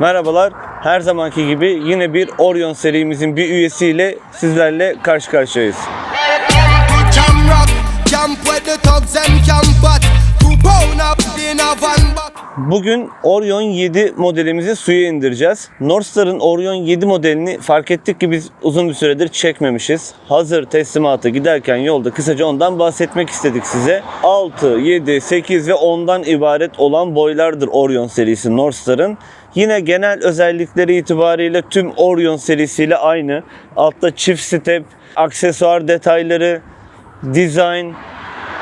Merhabalar. Her zamanki gibi yine bir Orion serimizin bir üyesiyle sizlerle karşı karşıyayız. Bugün Orion 7 modelimizi suya indireceğiz. Northstar'ın Orion 7 modelini fark ettik ki biz uzun bir süredir çekmemişiz. Hazır teslimata giderken yolda kısaca ondan bahsetmek istedik size. 6, 7, 8 ve 10'dan ibaret olan boylardır Orion serisi Northstar'ın. Yine genel özellikleri itibariyle tüm Orion serisiyle aynı. Altta çift step, aksesuar detayları, design,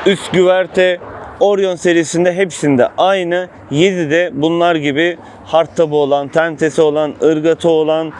üst güverte Orion serisinde hepsinde aynı. 7'de bunlar gibi hard tabı olan, tentesi olan, ırgatı olan,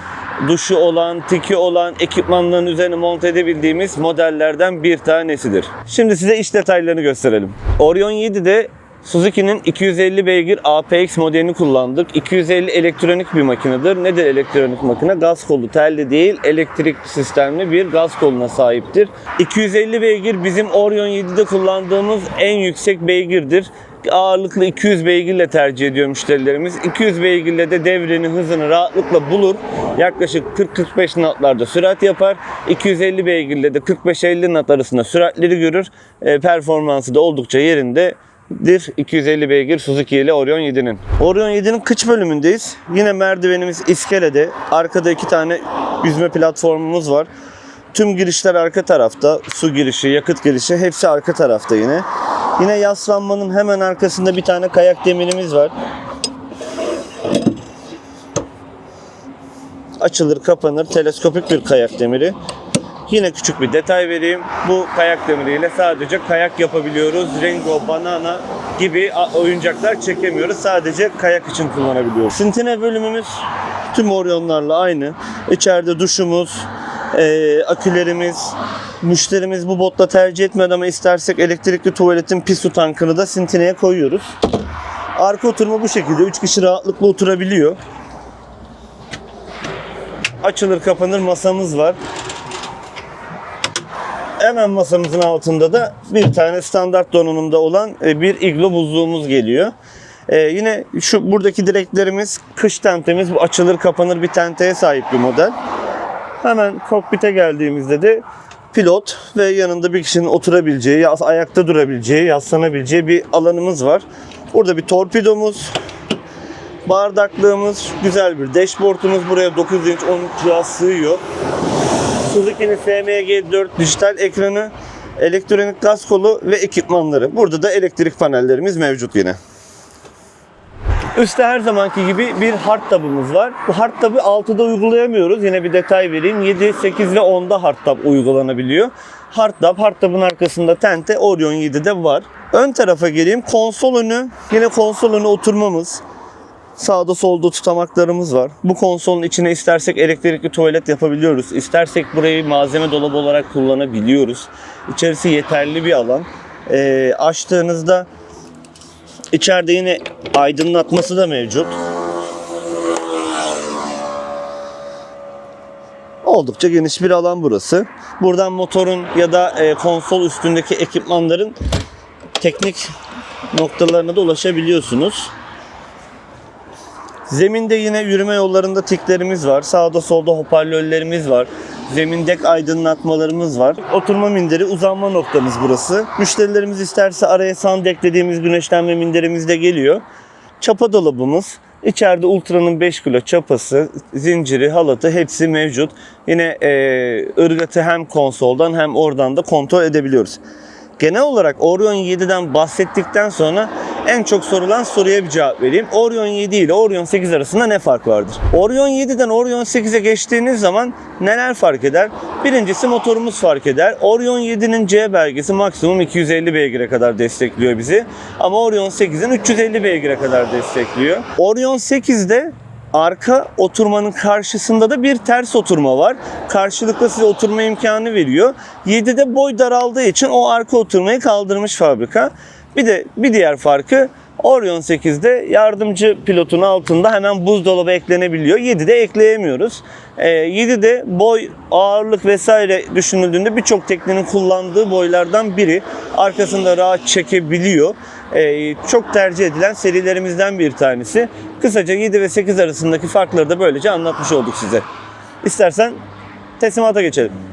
duşu olan, tiki olan ekipmanların üzerine monte edebildiğimiz modellerden bir tanesidir. Şimdi size iç detaylarını gösterelim. Orion 7'de Suzuki'nin 250 beygir APX modelini kullandık. 250 elektronik bir makinedir. Nedir elektronik makine? Gaz kolu telli değil, elektrik sistemli bir gaz koluna sahiptir. 250 beygir bizim Orion 7'de kullandığımız en yüksek beygirdir. Ağırlıklı 200 beygirle tercih ediyor müşterilerimiz. 200 beygirle de devrenin hızını rahatlıkla bulur. Yaklaşık 40-45 knotlarda sürat yapar. 250 beygirle de 45-50 knot arasında süratleri görür. E, performansı da oldukça yerinde dir 250 beygir Suzuki ile Orion 7'nin. Orion 7'nin kıç bölümündeyiz. Yine merdivenimiz iskelede. Arkada iki tane yüzme platformumuz var. Tüm girişler arka tarafta. Su girişi, yakıt girişi hepsi arka tarafta yine. Yine yaslanmanın hemen arkasında bir tane kayak demirimiz var. Açılır kapanır teleskopik bir kayak demiri. Yine küçük bir detay vereyim. Bu kayak demiriyle sadece kayak yapabiliyoruz. Ringo, banana gibi oyuncaklar çekemiyoruz. Sadece kayak için kullanabiliyoruz. Sintine bölümümüz tüm Orion'larla aynı. İçeride duşumuz, e, akülerimiz, müşterimiz bu botla tercih etmedi ama istersek elektrikli tuvaletin pis su tankını da Sintine'ye koyuyoruz. Arka oturma bu şekilde. 3 kişi rahatlıkla oturabiliyor. Açılır kapanır masamız var. Hemen masamızın altında da bir tane standart donanımda olan e, bir iglo buzluğumuz geliyor. E, yine şu buradaki direklerimiz kış tentemiz bu açılır kapanır bir tenteye sahip bir model. Hemen kokpite geldiğimizde de pilot ve yanında bir kişinin oturabileceği, ya- ayakta durabileceği, yaslanabileceği bir alanımız var. Burada bir torpidomuz, bardaklığımız, güzel bir dashboardumuz buraya 9 inç 13 cihaz sığıyor. Suzuki'nin FMG 4 dijital ekranı, elektronik gaz kolu ve ekipmanları. Burada da elektrik panellerimiz mevcut yine. Üstte her zamanki gibi bir hard tabımız var. Bu hard tabı 6'da uygulayamıyoruz. Yine bir detay vereyim. 7, 8 ve 10'da hard tab uygulanabiliyor. Hard tab, hard tabın arkasında tente Orion 7'de var. Ön tarafa geleyim. Konsol önü. Yine konsol önü oturmamız. Sağda solda tutamaklarımız var. Bu konsolun içine istersek elektrikli tuvalet yapabiliyoruz. İstersek burayı malzeme dolabı olarak kullanabiliyoruz. İçerisi yeterli bir alan. Ee, açtığınızda içeride yine aydınlatması da mevcut. Oldukça geniş bir alan burası. Buradan motorun ya da e, konsol üstündeki ekipmanların teknik noktalarına da ulaşabiliyorsunuz. Zeminde yine yürüme yollarında tiklerimiz var. Sağda solda hoparlörlerimiz var. Zemindek aydınlatmalarımız var. Oturma minderi uzanma noktamız burası. Müşterilerimiz isterse araya sound eklediğimiz güneşlenme minderimiz de geliyor. Çapa dolabımız. İçeride Ultra'nın 5 kilo çapası, zinciri, halatı hepsi mevcut. Yine e, ırgatı hem konsoldan hem oradan da kontrol edebiliyoruz. Genel olarak Orion 7'den bahsettikten sonra en çok sorulan soruya bir cevap vereyim. Orion 7 ile Orion 8 arasında ne fark vardır? Orion 7'den Orion 8'e geçtiğiniz zaman neler fark eder? Birincisi motorumuz fark eder. Orion 7'nin C belgesi maksimum 250 beygire kadar destekliyor bizi. Ama Orion 8'in 350 beygire kadar destekliyor. Orion 8'de arka oturmanın karşısında da bir ters oturma var. Karşılıklı size oturma imkanı veriyor. 7'de boy daraldığı için o arka oturmayı kaldırmış fabrika. Bir de bir diğer farkı Orion 8'de yardımcı pilotun altında hemen buzdolabı eklenebiliyor. 7'de ekleyemiyoruz. Ee, 7'de boy, ağırlık vesaire düşünüldüğünde birçok teknenin kullandığı boylardan biri. Arkasında rahat çekebiliyor. Ee, çok tercih edilen serilerimizden bir tanesi. Kısaca 7 ve 8 arasındaki farkları da böylece anlatmış olduk size. İstersen teslimata geçelim.